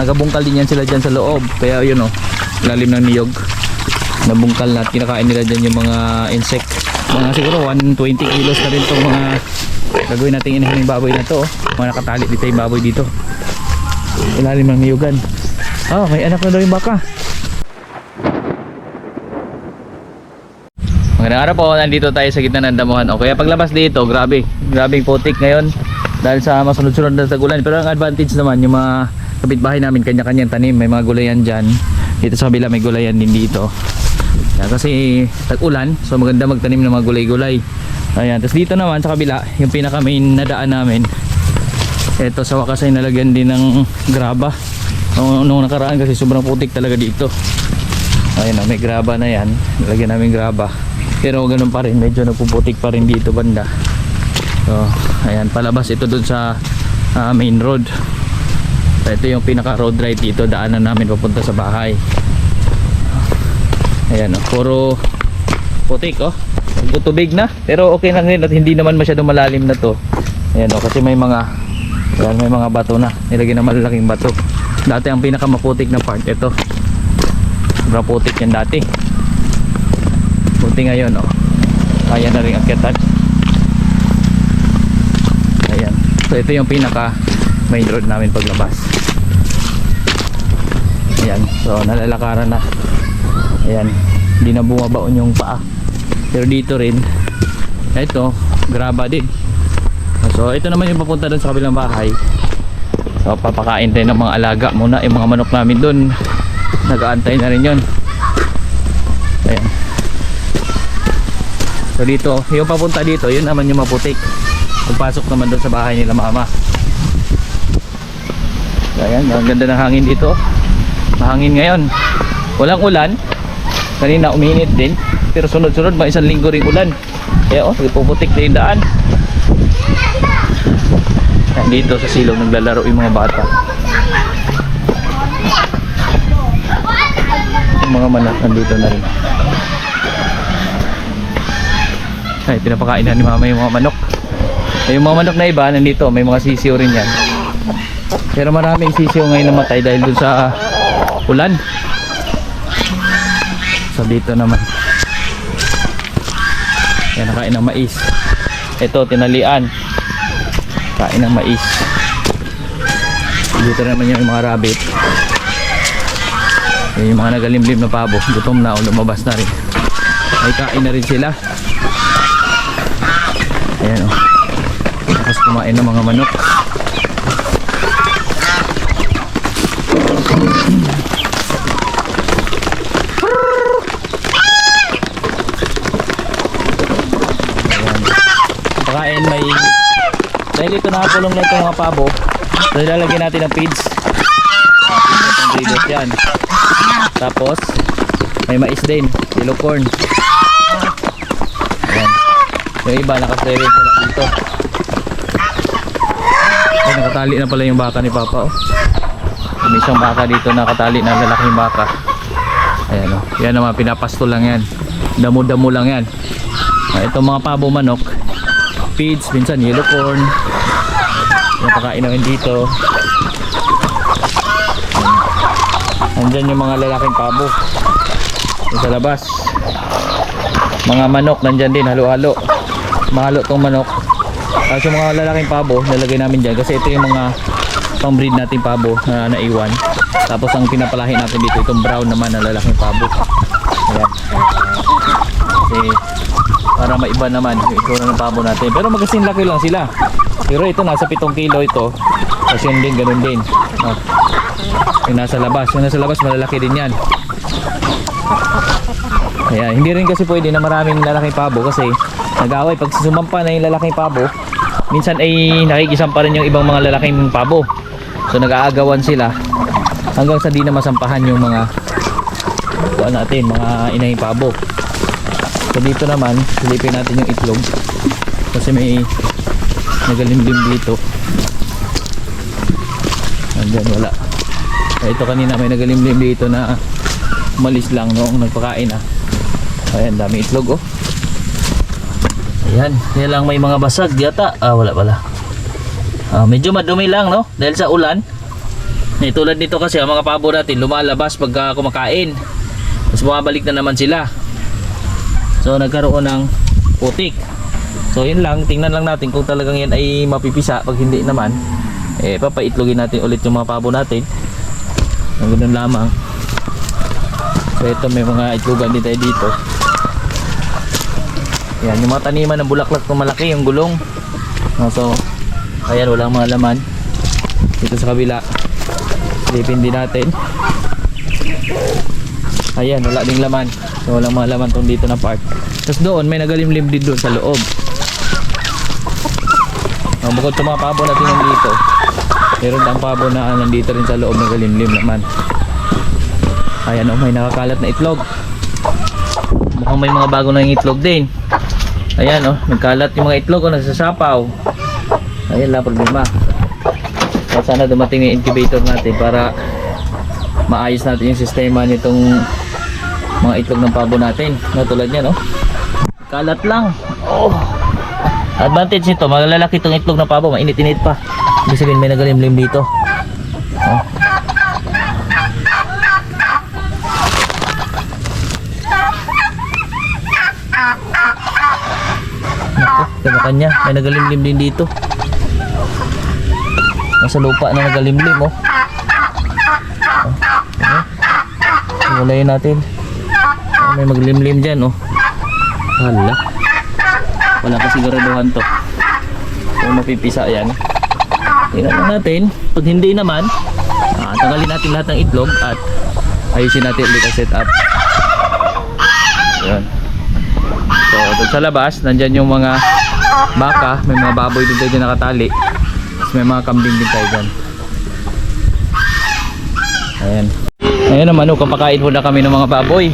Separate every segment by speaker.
Speaker 1: Nagabungkal din yan sila dyan sa loob. Kaya yun oh, lalim ng niyog. Nabungkal na at kinakain nila dyan yung mga insect. Mga siguro 120 kilos na rin itong mga gagawin natin inahin yung baboy na to. Oh. Mga nakatali dito yung baboy dito. Ilalim ng niyogan. Ah, may anak na daw yung baka. Magandang araw po, nandito tayo sa gitna ng damuhan. O kaya paglabas dito, grabe, grabing putik ngayon dahil sa masunod-sunod na tagulan. Pero ang advantage naman, yung mga kapitbahay namin, kanya-kanyang tanim, may mga gulayan dyan. Dito sa kabila may gulayan din dito. Yan, kasi tag-ulan, so maganda magtanim ng mga gulay-gulay. Ayan, tapos dito naman sa kabila, yung pinaka main na daan namin, ito sa wakas ay nalagyan din ng graba. Nung, nung nakaraan kasi sobrang putik talaga dito. Ayun na, may graba na yan. Nalagyan namin graba. Pero ganun pa rin, medyo nagpuputik pa rin dito banda. So, ayan, palabas ito dun sa ah, main road. So, ito yung pinaka road right dito, daanan namin papunta sa bahay. Ayan, oh, puro putik oh. Tubig na, pero okay lang rin at hindi naman masyadong malalim na to. Ayan oh, kasi may mga ayan, may mga bato na. Nilagyan ng malalaking bato. Dati ang pinaka maputik na part ito. Sobrang putik yan dati. Buti ngayon, oh. Kaya na rin akyatan. Ayan. So, ito yung pinaka main road namin paglabas. Ayan. So, nalalakaran na. Ayan. Hindi na bumabaon yung paa. Pero dito rin, ito, graba din. So, ito naman yung papunta doon sa kabilang bahay. So, papakain tayo ng mga alaga muna. Yung mga manok namin doon, nag-aantay na rin yon. Ayan. So dito, yung papunta dito, yun naman yung maputik. Pagpasok naman doon sa bahay nila mama. So, ayan, ang ganda ng hangin dito. Mahangin ngayon. Walang ulan. Kanina uminit din. Pero sunod-sunod, mga isang linggo ring ulan. Kaya oh, nagpuputik na yung daan. Dito sa silong naglalaro yung mga bata. Yung mga manok nandito na rin. Ay, pinapakain na ni mama yung mga manok. Eh, yung mga manok na iba, nandito, may mga sisiyo rin yan. Pero maraming sisiyo ngayon namatay dahil dun sa ulan. So dito naman. Yan, nakain ng mais. Ito, tinalian. Kain ng mais. Dito naman yung mga rabbit. Yan yung mga nagalimlim na pabo. Gutom na o lumabas na rin. Ay kain na rin sila. Ayan o. Tapos kumain ng mga manok. Dahil ito nakapulong na itong mga pabo so ilalagyan natin ng feeds breeders yan tapos may mais din yellow corn Ayan. Yung iba nakastay rin sila dito. Ay, nakatali na pala yung baka ni Papa oh. May isang baka dito nakatali na lalaking baka. Ayan oh. Yan naman pinapasto lang yan. Damo-damo lang yan. Ah, itong mga pabo manok, feeds, minsan yellow corn. Yung pakain namin dito. Ayan. Andyan yung mga lalaking pabo. Sa labas. Mga manok nandyan din halo-halo. Mahalo tong manok. Tapos yung mga lalaking pabo lalagay namin dyan. Kasi ito yung mga pang breed nating pabo na naiwan. Tapos ang pinapalahi natin dito itong brown naman na lalaking pabo. Ayan. Kasi para maiba naman yung itsura ng pabo natin. Pero magkasing laki lang sila pero ito nasa 7 kilo ito tapos yun din ganun din no? yung nasa labas yung nasa labas malalaki din yan Ayan, hindi rin kasi pwede na maraming lalaking pabo kasi nag-away pag sumampa na yung lalaking pabo, minsan ay nakikisampa rin yung ibang mga lalaking pabo. So nag-aagawan sila hanggang sa di na masampahan yung mga kuan natin, mga inahing pabo. So dito naman, silipin natin yung itlog kasi may nagalimlim dito. Andyan wala. Eh, ito kanina may nagalimlim dito na umalis lang noong nagpakain ah. Ayan, dami itlog oh. Ayan, kaya lang may mga basag yata. Ah, wala pala. Ah, medyo madumi lang no, dahil sa ulan. Eh, tulad nito kasi ang mga pabo natin lumalabas pagka kumakain. Tapos bumabalik na naman sila. So nagkaroon ng putik. So yun lang, tingnan lang natin kung talagang yan ay mapipisa. Pag hindi naman, eh papaitlogin natin ulit yung mga pabo natin. Ang ganun lamang. So ito may mga itlogan din tayo dito. Yan, yung mga taniman ng bulaklak na malaki, yung gulong. So, ayan, walang mga laman. Dito sa kabila. Silipin din natin. Ayan, wala ding laman. So, walang mga laman tong dito na part. Tapos doon, may nagalimlim din doon sa loob. Oh, bukod sa mga pabo natin nandito, meron tang pabo na nandito rin sa loob nagalimlim naman. Ayan, oh, may nakakalat na itlog. Mukhang may mga bago na itlog din. Ayan oh, nagkalat yung mga itlog oh, nagsasapaw. Ayan lang problema. Kaya sana dumating yung incubator natin para maayos natin yung sistema nitong mga itlog ng pabo natin. No, tulad niya no. Kalat lang. Oh. Advantage nito, malalaki itong itlog ng pabo, mainit-init pa. Ibig sabihin may nagalimlim dito. Oh. Naku, kanya, may nagalimlim din dito. Nasa lupa na nagalimlim, oh. oh. Walayin natin. Oh, may maglimlim dyan, oh. Hala. Wala pa siguraduhan to. Kung mapipisa yan. Tingnan lang natin. Pag hindi naman, ah, tanggalin natin lahat ng itlog at ayusin natin ulit ang setup. Ayan. So, doon sa labas, nandyan yung mga baka, may mga baboy din tayo nakatali. Tapos may mga kambing din tayo dyan. Ayan. Ayan naman, oh, kapakain muna kami ng mga baboy.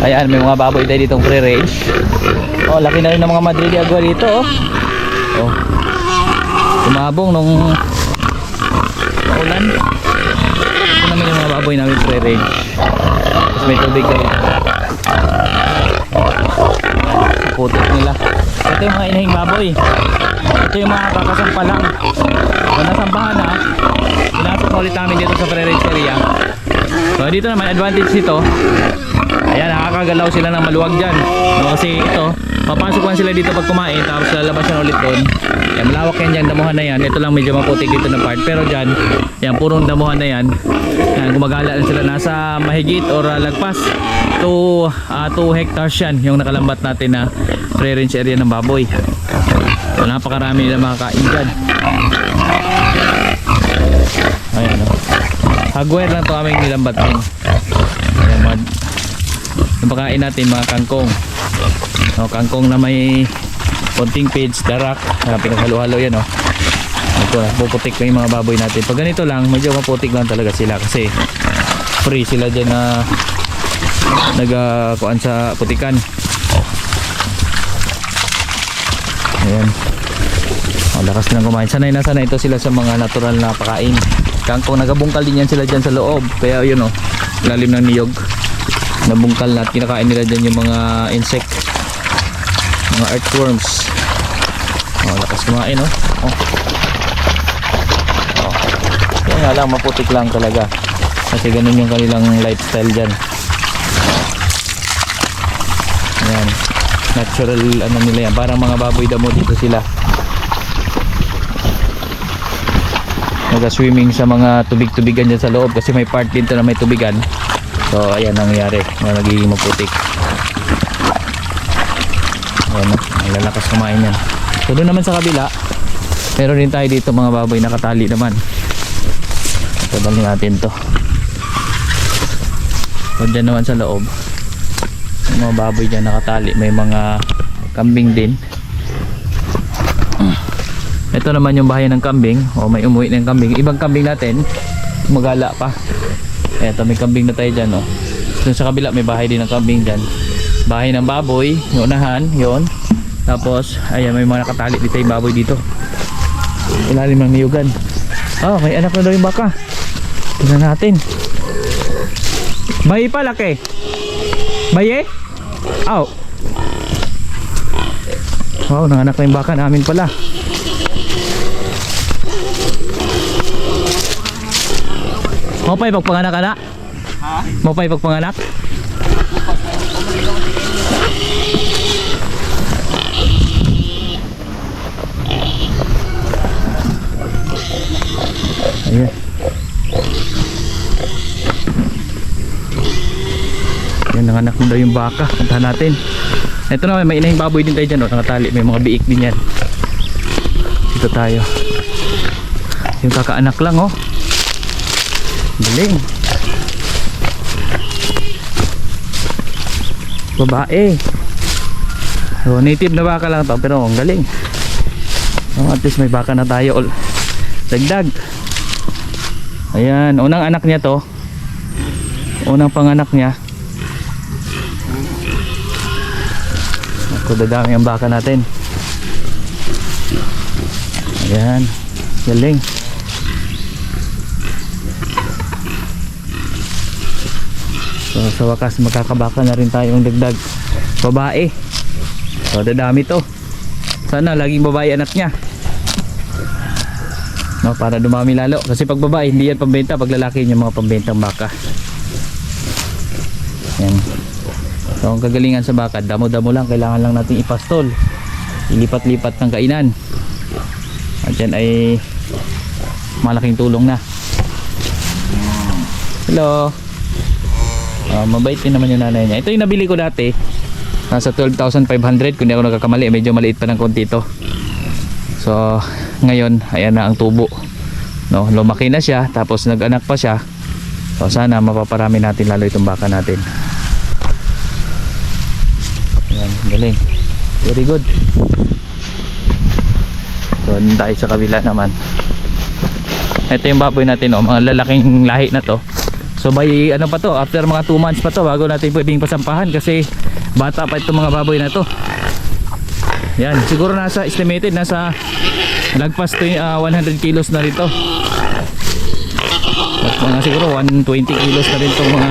Speaker 1: Ayan, may mga baboy tayo ditong free range. Oh, laki na rin ng mga Madrid Agua dito, oh. Oh. Tumabong nung maulan. Ito naman yung mga baboy namin free range. Tapos may tubig kami putik nila ito yung mga inahing baboy ito yung mga kakasampa lang so nasambahan na pinasok na ulit namin dito sa pre-range area so dito naman advantage nito ayan nakakagalaw sila ng maluwag dyan no, kasi ito papasok lang sila dito pag kumain tapos lalabas yan ulit doon. Yan malawak yan dyan damuhan na yan. Ito lang medyo maputik dito na part. Pero dyan yan purong damuhan na yan. Yan gumagala lang sila. Nasa mahigit or uh, lagpas 2 hectares yan yung nakalambat natin na free range area ng baboy. So napakarami nila makakain dyan. Ayan o hagware lang to aming nilambat din ayan natin mga kangkong o, kangkong na may konting page darak. Na pinaghalo-halo yan o ito puputik ko yung mga baboy natin. Pag ganito lang medyo maputik lang talaga sila kasi free sila dyan na nagakuan sa putikan. Ayan. Oh, lakas nilang kumain. Sanay na sanay ito sila sa mga natural na pakain. Kangkong nagabungkal din yan sila dyan sa loob. Kaya yun oh lalim ng niyog. Nabungkal na at kinakain nila dyan yung mga insect mga earthworms oh, lakas kumain oh, oh. oh. kaya nga lang maputik lang talaga kasi ganun yung kanilang lifestyle dyan Ayan. Natural ano nila yan. Parang mga baboy damo dito sila. Nag-swimming sa mga tubig-tubigan dyan sa loob kasi may part dito na may tubigan. So ayan ang nangyari. Na nagiging maputik. Ayan, ang lalakas kumain yan. So doon naman sa kabila, meron din tayo dito mga baboy nakatali naman. Dalhin natin to. So dyan naman sa loob yung mga baboy dyan nakatali. May mga kambing din. Ito naman yung bahay ng kambing o may umuwi ng kambing. Ibang kambing natin magala pa. Eto may kambing na tayo dyan o dun sa kabila may bahay din ng kambing dyan. Bahay ng baboy yung unahan yon tapos ayan may mga nakatali dito yung baboy dito ilalim ng niyugan oh may anak na daw yung baka tignan natin bayi pa laki bayi Aw. Wow, nanganak na yung baka namin pala. Mo pa'y pagpanganak ana?
Speaker 2: Ha?
Speaker 1: Mo pa'y pagpanganak? Nanganak na daw yung baka. Puntahan natin. Ito na, may inahing baboy din tayo dyan. Oh. Nakatali. May mga biik din yan. Dito tayo. Yung kakaanak lang, oh. Galing. Babae. So, native na baka lang to. Pero ang galing. Oh, at least may baka na tayo. ul- Dagdag. Ayan. Unang anak niya to. Unang panganak niya. Ako dadami ang baka natin. Ayan. Galing. So sa wakas makakabaka na rin tayong dagdag babae. So dadami to. Sana laging babae anak niya. No, para dumami lalo. Kasi pag babae hindi yan pambenta, pag lalaki yun yung mga pambentang baka. Yan. So ang kagalingan sa baka, damo-damo lang, kailangan lang natin ipastol. Ilipat-lipat ng kainan. At yan ay malaking tulong na. Hello. Ah, mabait din naman yung nanay niya. Ito yung nabili ko dati. Nasa 12,500 kung di ako nagkakamali. Medyo maliit pa ng konti ito. So, ngayon, ayan na ang tubo. No, lumaki na siya. Tapos nag-anak pa siya. So, sana mapaparami natin lalo itong baka natin. Ayan, galing. Very good. So, dun tayo sa kabila naman. Ito yung baboy natin, oh, mga lalaking lahi na to. So by ano pa to, after mga 2 months pa to bago natin pwedeng pasampahan kasi bata pa itong mga baboy na to. Yan, siguro nasa estimated nasa lagpas to uh, 100 kilos na rito. At mga siguro 120 kilos na rin itong mga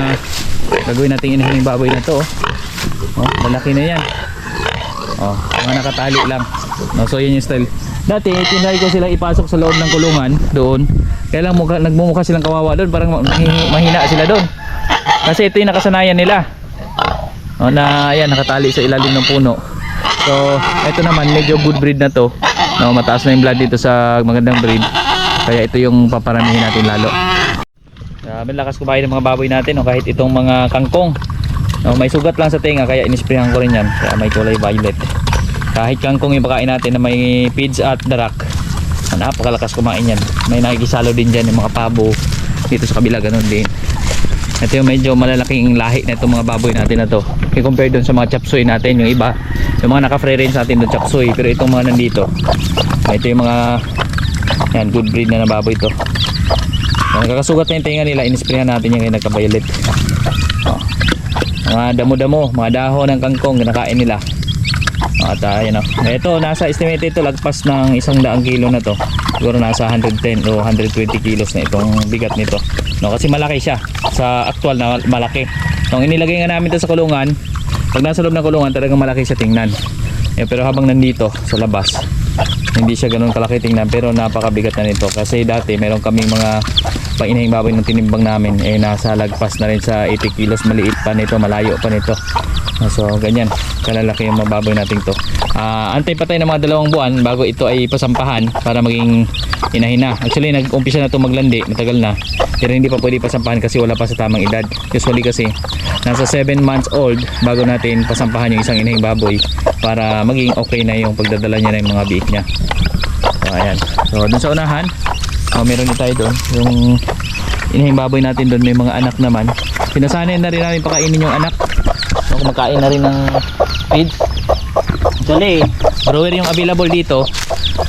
Speaker 1: gagawin natin inahin yung baboy na to. Oh, oh malaki na yan. Oh, mga nakatali lang. No, so yun yung style. Dati, tinry ko sila ipasok sa loob ng kulungan doon. Kaya lang mukha, nagmumukha silang kawawa doon. Parang mahi- mahina sila doon. Kasi ito yung nakasanayan nila. O, na, ayan, nakatali sa ilalim ng puno. So, ito naman, medyo good breed na to. No, mataas na yung blood dito sa magandang breed. Kaya ito yung paparamihin natin lalo. Grabe lakas kumain ng mga baboy natin. No, kahit itong mga kangkong. No, may sugat lang sa tenga kaya inisprehan ko rin yan. Kaya may kulay violet. Kahit kangkong yung pakain natin na may feeds at darak. Napakalakas kumain yan. May nakikisalo din dyan yung mga pabo. Dito sa kabila ganun din. Ito yung medyo malalaking lahi na itong mga baboy natin na to. I-compare dun sa mga chapsoy natin. Yung iba, yung mga naka-free range natin dun chapsoy. Pero itong mga nandito, ito yung mga yan, good breed na na baboy to. Yan, nakakasugat na yung tinga nila. Inisprehan natin yung nagka-violet. Mga damo-damo, mga dahon ng kangkong kinakain nila. At uh, yun o. Ito, nasa estimated ito lagpas ng isang daang kilo na to. Siguro nasa 110 o 120 kilos na itong bigat nito. No, kasi malaki siya sa actual na malaki. Nung inilagay nga namin ito sa kulungan, pag nasa loob ng kulungan talagang malaki siya tingnan. Eh, pero habang nandito sa labas, hindi siya ganoon kalaki tingnan pero napakabigat na nito kasi dati meron kaming mga painahing baboy ng tinimbang namin eh nasa lagpas na rin sa 80 kilos. Maliit pa nito malayo pa nito. Ah, so ganyan. Kalalaki yung mga baboy natin to. Ah, antay pa tayo ng mga dalawang buwan bago ito ay pasampahan para maging inahin na actually nag-umpisa na ito maglandi. Matagal na. Pero hindi pa pwede pasampahan kasi wala pa sa tamang edad. Usually kasi nasa 7 months old bago natin pasampahan yung isang inahing baboy para maging okay na yung pagdadala niya ng mga biik niya. So ayan. So dun sa unahan oh, meron din tayo doon. Yung inahing baboy natin doon may mga anak naman. Sinasanay na rin namin pakainin yung anak. So, kumakain na rin ng feed actually brewer yung available dito.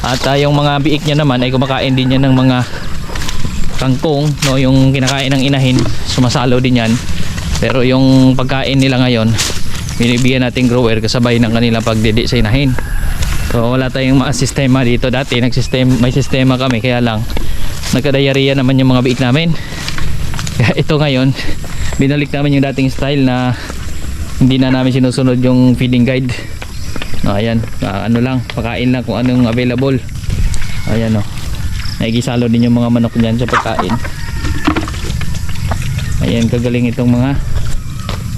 Speaker 1: At ah, yung mga biik niya naman ay kumakain din yan ng mga kangkong no? Yung kinakain ng inahin sumasalo din yan. Pero yung pagkain nila ngayon binibigyan natin grower kasabay ng kanilang pagdidi sa inahin. So wala tayong mga sistema dito. Dati nagsistem may sistema kami kaya lang nagkadayariya naman yung mga biik namin ito ngayon binalik namin yung dating style na hindi na namin sinusunod yung feeding guide no, ayan ah, ano lang pakain lang kung anong available ayan o Naikisalo din yung mga manok dyan sa pagkain. Ayan, kagaling itong mga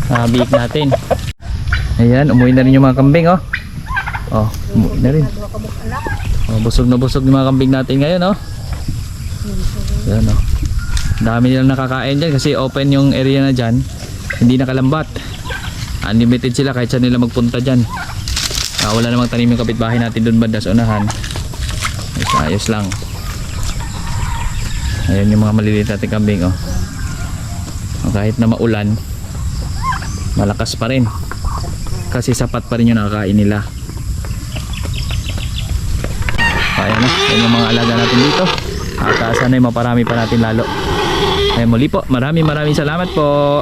Speaker 1: uh, biik natin. Ayan, umuwi na rin yung mga kambing, oh. Oh, umuwi na rin. Oh, busog na busog yung mga kambing natin ngayon, oh. Ayan, oh. Dami nilang nakakain dyan kasi open yung area na dyan. Hindi nakalambat. Unlimited sila kahit saan nila magpunta dyan. Ah, wala namang tanim yung kapitbahay natin doon banda sa unahan. Ayos, ayos lang. Ayan yung mga maliliit natin kambing, oh. Oh, Kahit na maulan, malakas pa rin. Kasi sapat pa rin yung nakakain nila. Kaya na, yan yung mga alaga natin dito. At uh, sana ay maparami pa natin lalo. Ay muli po, maraming maraming salamat po.